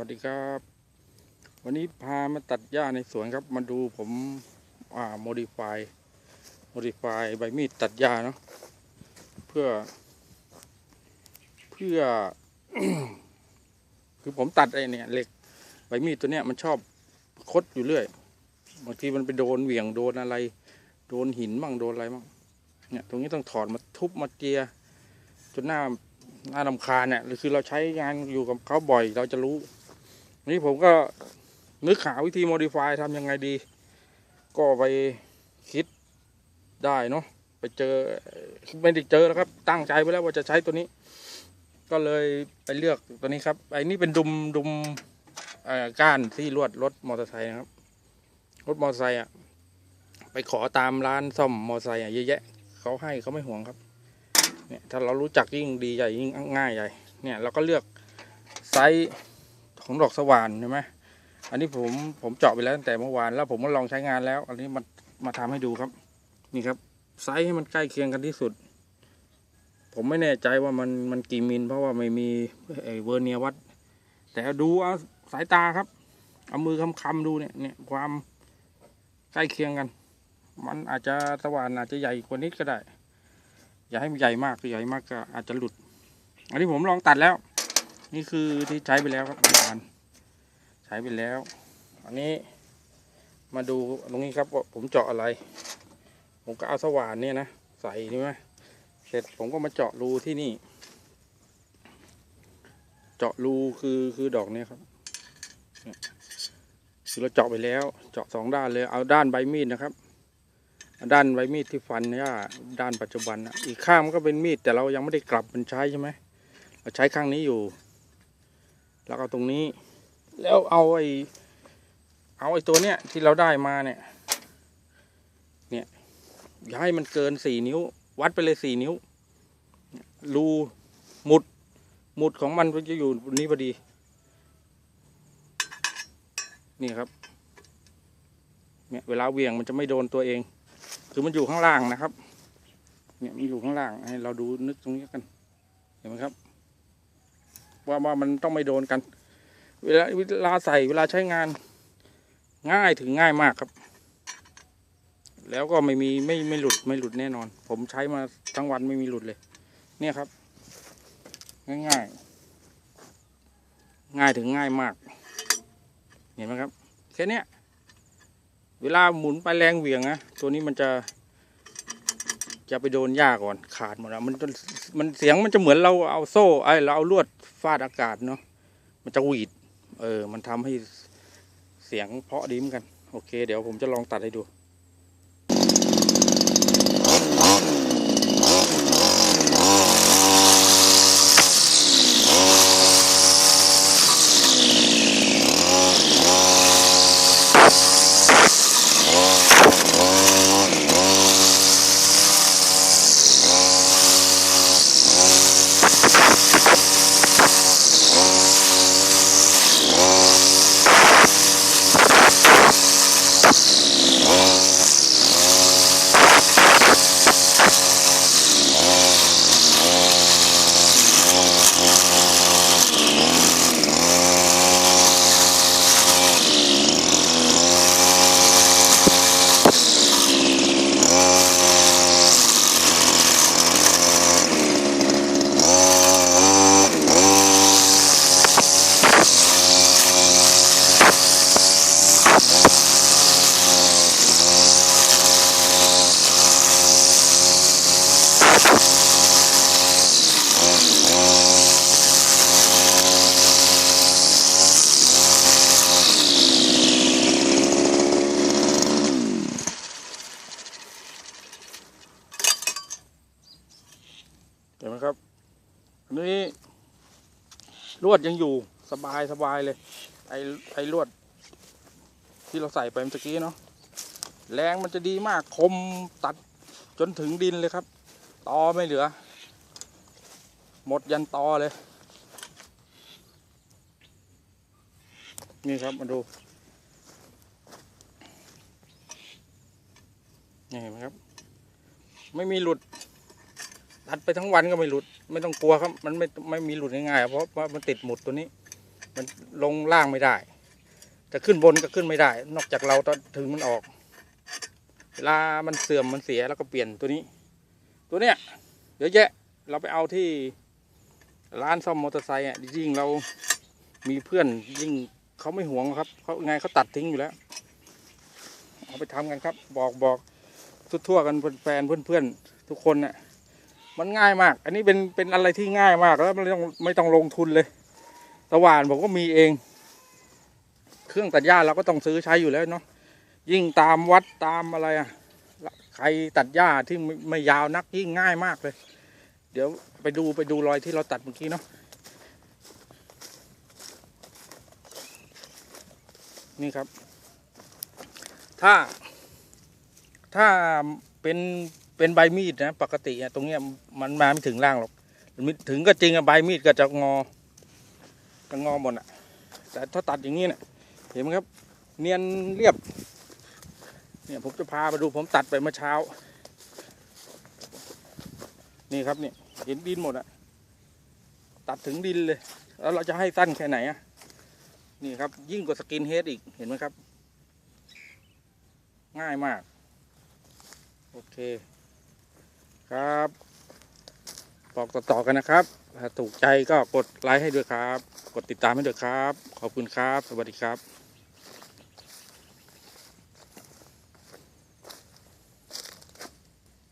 วัสดีครับ วันนี้พามาตัดหญ้าในสวนครับ มาดูผมอ่าโมดิฟายโมดิฟายใบมีดตัดหญ้าเนาะเพื่อ เพื่อ คือผมตัดไอ้เนี่ยเหล็กใบมีดตัวเนี้ยมันชอบคดอยู่เรื่อยบางทีมันไปโดนเหวี่ยงโดนอะไร โดนหินบ้างโดนอะไรบ้างเนี่ยตรงนี้ต้องถอดมาทุบมาเจียจนหน้าน่าลำคาญเนี่ยคือเราใช้งานอยู่กับเขาบ่อย เราจะรู้ นี่ผมก็นึกหาวิธีโมดิฟายทำยังไงดี ก็ไปคิดได้เนาะไปเจอไม่ได้เจอแล้วครับ ตั้งใจไว้แล้วว่าจะใช้ตัวนี้ ก็เลยไปเลือกตัวนี้ครับไอ้นี่เป็นดุมดุมก้านที่ลวดรถมอเตอร์ไซค์นะครับ รถมอเตอร์ไซค์อะไปขอตามร้านซ่อมมอเตอร์ไซค์อะเยอะแยะเขาให้เขาไม่ห่วงครับเนี่ยถ้าเรารู้จักยิ่งดีใหญ่ยิ่งง่ายใหญ่เนี่ยเราก็เลือกไซส์ ของดอกสว่านใช่ไหมอันนี้ผมผมเจาะไปแล้วตั้งแต่เมื่อวานแล้วผมก็ลองใช้งานแล้ว อันนี้มามาทำให้ดูครับ นี่ครับไซส์ให้มันใกล้เคียงกันที่สุด ผมไม่แน่ใจว่ามันมันกี่มิล เพราะว่าไม่มีไอเวอร์เนียวัด แต่ดูเอาสายตาครับ เอามือคำๆดูเนี่ยเนี่ยความใกล้เคียงกัน มันอาจจะสว่านอาจจะใหญ่กว่านี้ก็ได้ อย่าให้มันใหญ่มากใหญ่มากก็อาจจะหลุด อันนี้ผมลองตัดแล้ว นี่คือที่ใช้ไปแล้วครับประมาณใช้ไปแล้ว อันนี้มาดูตรงนี้ครับว่าผมเจาะอะไร ผมก็เอาสว่านเนี่ยนะใส่ใช่ไหมเสร็จผมก็มาเจาะรูที่นี่ เจาะรูคือคือดอกเนี้ยครับคือเราเจาะไปแล้ว เจาะสองด้านเลยเอาด้านใบมีดนะครับด้านใบมีดที่ฟันเนี่ยด้านปัจจุบันนะอีกข้างมันก็เป็นมีดแต่เรายังไม่ได้กลับมันใช้ใช่ไหมเราใช้ข้างนี้อยู่ แล้วเอาตรงนี้ แล้วเอาไอ้เอาไอ้ตัวเนี้ยที่เราได้มาเนี่ยเนี่ยอย่าให้มันเกินสี่นิ้ว วัดไปเลยสี่นิ้ว รูหมุดหมุดของมันก็จะอยู่นี้พอดี นี่ครับเนี่ยเวลาเวียงมันจะไม่โดนตัวเอง คือมันอยู่ข้างล่างนะครับ เนี่ยมันอยู่ข้างล่างให้เราดูนึกตรงนี้กัน เห็นไหมครับ ว่าว่ามันต้องไม่โดนกัน เวลาเวลาใส่เวลาใช้งานง่ายถึงง่ายมากครับ แล้วก็ไม่มีไม่ไม่หลุดไม่หลุดแน่นอน ผมใช้มาทั้งวันไม่มีหลุดเลย เนี่ยครับ ง่ายๆ ง่ายถึงง่ายมาก เห็นไหมครับแค่เนี้ยเวลาหมุนไปแรงเหวี่ยงนะตัวนี้มันจะ จะไปโดนหญ้าก่อนขาดหมดแล้วมันมันเสียงมันจะเหมือนเราเอาโซ่ไอเราเอาลวดฟาดอากาศเนาะมันจะหวีด เออ มันทำให้เสียงเพาะดีเหมือนกัน โอเค เดี๋ยวผมจะลองตัดให้ดู เห็นไหมครับ อันนี้ลวดยังอยู่สบายสบายเลย ไอ้ไอ้ลวด ที่เราใส่ไปเมื่อกี้เนาะแรงมันจะดีมากคมตัดจนถึงดินเลยครับ ตอไม่เหลือ หมดยันตอเลย นี่ครับมาดูนี่เห็นไหมครับ ไม่มีหลุดตัดไปทั้งวันก็ไม่หลุด ไม่ต้องกลัวครับ มันไม่ไม่มีหลุดง่ายๆเพราะว่ามันติดหมุดตัวนี้ มันลงล่างไม่ได้ จะขึ้นบนก็ขึ้นไม่ได้ นอกจากเราตอนถึงมันออกเวลามันเสื่อมมันเสียแล้วก็เปลี่ยนตัวนี้ ตัวเนี้ยเยอะแยะเราไปเอาที่ร้านซ่อมมอเตอร์ไซค์อะยิ่งเรามีเพื่อนยิ่งเขาไม่หวงครับเขาไงเขาตัดทิ้งอยู่แล้วเอาไปทำกันครับ บอกบอกทุกทั่วกันแฟนๆเพื่อนทุกคนน่ะมันง่ายมาก อันนี้เป็นเป็นอะไรที่ง่ายมากแล้วไม่ต้องไม่ต้องลงทุนเลยตะหวานผมก็มีเอง เครื่องตัดหญ้าเราก็ต้องซื้อใช้อยู่แล้วเนาะยิ่งตามวัดตามอะไรอะ ใครตัดหญ้าที่ไม่ยาวนักยิ่งง่ายมากเลย เดี๋ยวไปดูไปดูรอยที่เราตัดเมื่อกี้เนาะนี่ครับ ถ้า ถ้าเป็นเป็นใบมีดนะปกติอะตรงเนี้ยมันมาไม่ถึงล่างหรอกถึงก็จริงอะใบมีดก็จะงอจะงอหมดอะแต่ถ้าตัดอย่างนี้เนี่ยเห็นไหมครับ เนียนเรียบ เนี่ยผมจะพาไปดูผมตัดไปเมื่อเช้า นี่ครับเนี่ยเห็นดินหมดอะตัดถึงดินเลย แล้วเราจะให้สั้นแค่ไหนอะนี่ครับ ยิ่งกว่าสกินเฮดอีกเห็นไหมครับ ง่ายมาก โอเค ครับบอกต่อๆกันนะครับ ถ้าถูกใจก็กดไลค์ให้ด้วยครับ กดติดตามให้ด้วยครับ ขอบคุณครับ สวัสดีครับ